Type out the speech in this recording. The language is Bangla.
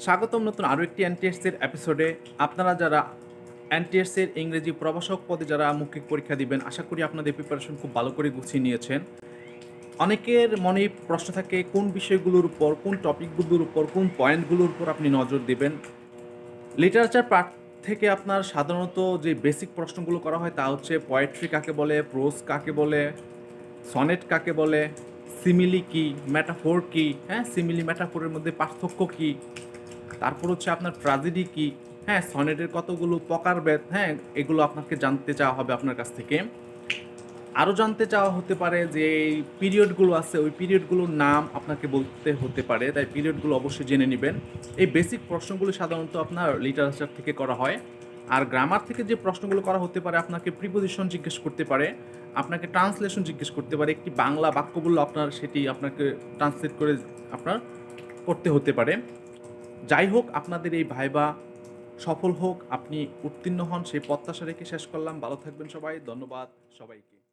স্বাগতম নতুন আরও একটি এনটিএসের এপিসোডে আপনারা যারা এনটিএসের ইংরেজি প্রভাষক পদে যারা মৌখিক পরীক্ষা দিবেন, আশা করি আপনাদের প্রিপারেশন খুব ভালো করে গুছিয়ে নিয়েছেন। অনেকের মনে প্রশ্ন থাকে, কোন বিষয়গুলোর উপর, কোন টপিকগুলোর উপর, কোন পয়েন্টগুলোর উপর আপনি নজর দেবেন? লিটারেচার পার্ট থেকে আপনার সাধারণত যে বেসিক প্রশ্নগুলো করা হয় তা হচ্ছে পোয়েট্রি কাকে বলে প্রোজ কাকে বলে সনেট কাকে বলে সিমিলি কি ম্যাটাফোর কি হ্যাঁ সিমিলি ম্যাটাফোরের মধ্যে পার্থক্য কি? তারপর হচ্ছে আপনার ট্রাজেডি কি? হ্যাঁ সনেটের কতগুলো প্রকারভেদ হ্যাঁ এগুলো আপনাকে জানতে চাওয়া হবে আপনার কাছ থেকে। আরও জানতে চাওয়া হতে পারে যে এই পিরিয়ডগুলো আছে, ওই পিরিয়ডগুলোর নাম আপনাকে বলতে হতে পারে, তাই পিরিয়ডগুলো অবশ্যই জেনে নেবেন। এই বেসিক প্রশ্নগুলো সাধারণত আপনার লিটারেচার থেকে করা হয়। আর গ্রামার থেকে যে প্রশ্নগুলো করা হতে পারে, আপনাকে প্রিপোজিশন জিজ্ঞেস করতে পারে, আপনাকে ট্রান্সলেশন জিজ্ঞেস করতে পারে, একটি বাংলা বাক্য বললে আপনার সেটি আপনাকে ট্রান্সলেট করে আপনার করতে হতে পারে। যাই হোক, আপনাদের এই ভাইবা সফল হোক, আপনি উত্তীর্ণ হন, সেই প্রত্যাশা রেখে শেষ করলাম। ভালো থাকবেন সবাই, ধন্যবাদ সবাইকে।